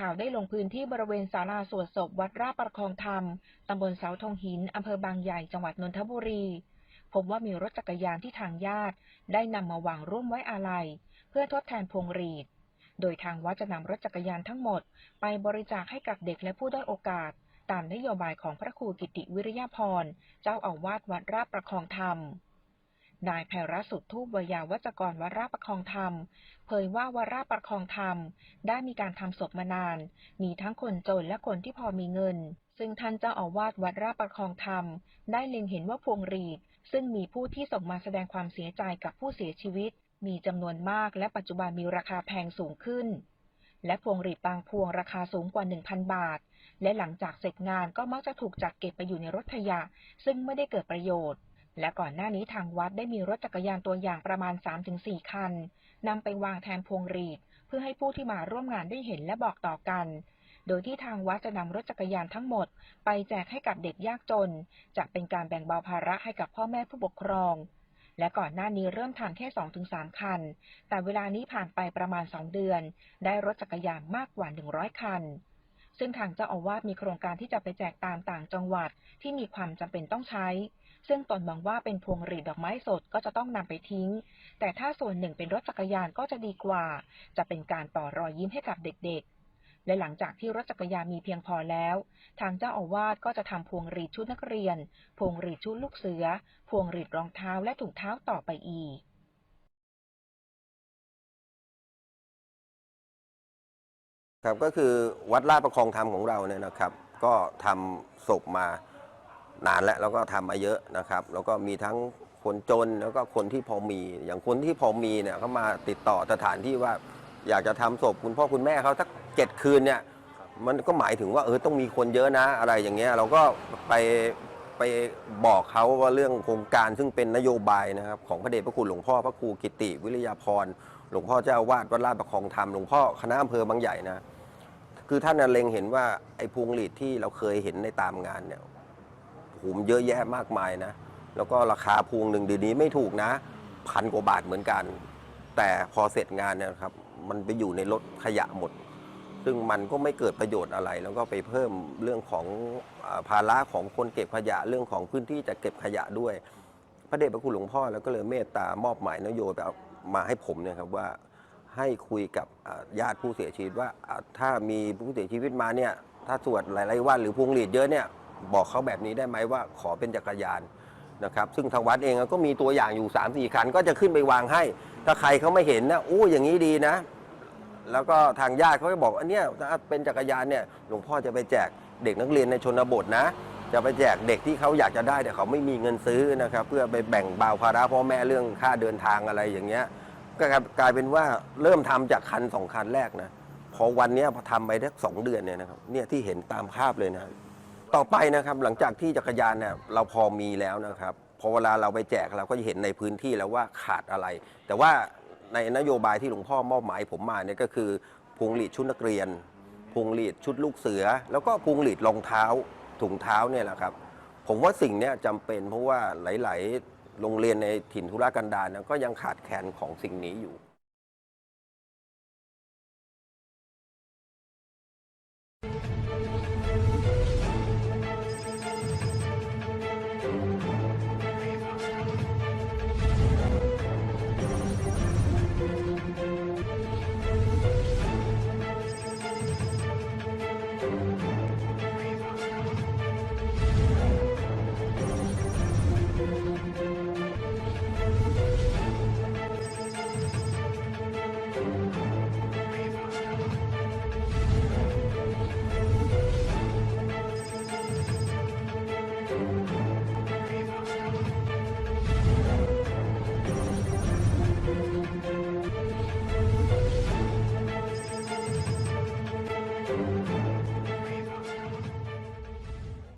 ข่าวได้ลงพื้นที่บริเวณศาลาสวดศพวัดราประคองธรรม ตำบลเสาธงหิน อำเภอบางใหญ่ จังหวัดนนทบุรี พบว่ามีรถจักรยานที่ทางญาติ ได้นำมาวางร่วมไว้อาลัย เพื่อทดแทนพวงหรีด โดยทางวัดจะนำรถจักรยานทั้งหมด ไปบริจาคให้กับเด็กและผู้ด้อยโอกาส ตามนโยบายของพระครูกิติวิริยาพร เจ้าอาวาสวัดราประคองธรรม นายไพรัสสุททูปวยาวัจกรวราประคองธรรม เผยว่าวราประคองธรรม ได้มีการทำศพมานาน มีทั้งคนจนและคนที่พอมีเงิน ซึ่งท่านเจ้าอาวาสวัดราประคองธรรม ได้เล็งเห็นว่าพวงหรีด ซึ่งมีผู้ที่ส่งมาแสดงความเสียใจกับผู้เสียชีวิต มีจำนวนมากและปัจจุบันมีราคาแพงสูงขึ้น และพวงหรีดบางพวงราคาสูงกว่า 1,000 บาท และหลังจากเสร็จงานก็มักจะถูกจัดเก็บไปอยู่ในรถขยะ ซึ่งไม่ได้เกิดประโยชน์ และก่อนหน้านี้ทางวัดได้มีรถจักรยานตัวอย่างประมาณ 3-4 คันนำไปวางแทนพวงหรีด เพื่อให้ผู้ที่มาร่วมงานได้เห็นและบอกต่อกัน โดยที่ทางวัดจะนำรถจักรยานทั้งหมด ไปแจกให้กับเด็กยากจน จะเป็นการแบ่งเบาภาระให้กับพ่อแม่ผู้ปกครอง และก่อนหน้านี้เริ่มทำแค่ 2-3 คัน แต่เวลานี้ผ่านไปประมาณ 2 เดือน ได้รถจักรยานมากกว่า 100 คัน ซึ่งทางเจ้าอาวาสมีโครงการที่จะไปแจกตามต่างจังหวัดที่มีความจำเป็นต้องใช้ ซึ่งตนมองว่าเป็นพวงหรีดดอกไม้สดก็จะต้องนำไปทิ้ง แต่ถ้าส่วนหนึ่งเป็นรถจักรยานก็จะดีกว่า จะเป็นการต่อรอยยิ้มให้กับเด็กๆและหลังจากที่รถจักรยานมีเพียงพอแล้ว ทางเจ้าอาวาสก็จะทำพวงหรีดชุดนักเรียน พวงหรีดชุดลูกเสือ พวงหรีดรองเท้าและถุงเท้าต่อไปอีก ครับก็คือวัดลาดประคองธรรมของเราเนี่ยนะครับ ก็ทำศพมานานแล้วแล้วก็ทำมาเยอะนะครับ แล้วก็มีทั้งคนจนแล้วก็คนที่พอมี อย่างคนที่พอมีเนี่ยเขามาติดต่อสถานที่ว่าอยากจะทำศพคุณพ่อคุณแม่เขาสักเจ็ดคืนเนี่ยมันก็หมายถึงว่าเออต้องมีคนเยอะนะอะไรอย่างเงี้ยเราก็ไปไปบอกเขาว่าเรื่องโครงการซึ่งเป็นนโยบายนะครับของพระเดชพระคุณหลวงพ่อพระครูกิติวิริยาพร หลวงพ่อเจ้าวาดวัดลาดประคองธรรมหลวงพ่อคณะอำเภอบางใหญ่นะ คือท่านน่ะเล็งเห็นว่าไอ้พวงหลีดที่เราเคยเห็นในตามงานเนี่ยหูมเยอะแยะมากมายนะ แล้วก็ราคาพวงหนึ่งเดี๋ยวนี้ไม่ถูกนะพันกว่าบาทเหมือนกัน แต่พอเสร็จงานเนี่ยครับ มันไปอยู่ในรถขยะหมด ซึ่งมันก็ไม่เกิดประโยชน์อะไร แล้วก็ไปเพิ่มเรื่องของภาระของคนเก็บขยะเรื่องของพื้นที่จะเก็บขยะด้วย พระเดชพระคุณหลวงพ่อแล้วก็เลยเมตตามอบหมายนโยบาย มาให้ผมเนี่ยครับว่าให้คุยกับญาติผู้เสียชีวิตว่าถ้ามีผู้เสียชีวิตมาเนี่ยถ้าสวดหลายๆวันหรือพวงหลีดเยอะเนี่ยบอกเขาแบบนี้ได้ไหมว่าขอเป็นจักรยานนะครับซึ่งทางวัดเองก็มีตัวอย่างอยู่3ามสี่คันก็จะขึ้นไปวางให้ ถ้าใครเขาไม่เห็นนะอู้อย่างนี้ดีนะ แล้วก็ทางญาติเขาก็บอกอันเนี้ยถ้าเป็นจักรยานเนี่ยหลวงพ่อจะไปแจกเด็กนักเรียนในชนบทนะ จะไปแจกเด็กที่เขาอยากจะได้แต่เขาไม่มีเงินซื้อนะครับ เพื่อไปแบ่งเบาภาระพ่อแม่เรื่องค่าเดินทางอะไรอย่างเงี้ยก็กลายเป็นว่าเริ่มทำจากคันสองคันแรกนะพอวันนี้พอทำไปได้สองเดือนเนี่ยนะครับเนี่ยที่เห็นตามภาพเลยนะต่อไปนะครับหลังจากที่จักรยานเนี่ยเราพอมีแล้วนะครับพอเวลาเราไปแจกเราก็จะเห็นในพื้นที่แล้วว่าขาดอะไร แต่ว่าในนโยบายที่หลวงพ่อมอบหมายผมมาเนี่ยก็คือพวงหลีดชุดนักเรียนพวงหลีดชุดลูกเสือ แล้วก็พวงหลีดรองเท้า ถุงเท้าเนี่ยแหละครับ ผมว่าสิ่งนี้ยจำเป็นเพราะว่าหลาย ๆ โรงเรียนในถิ่นธุรกันดารนก็ยังขาดแคลนของสิ่งนี้อยู่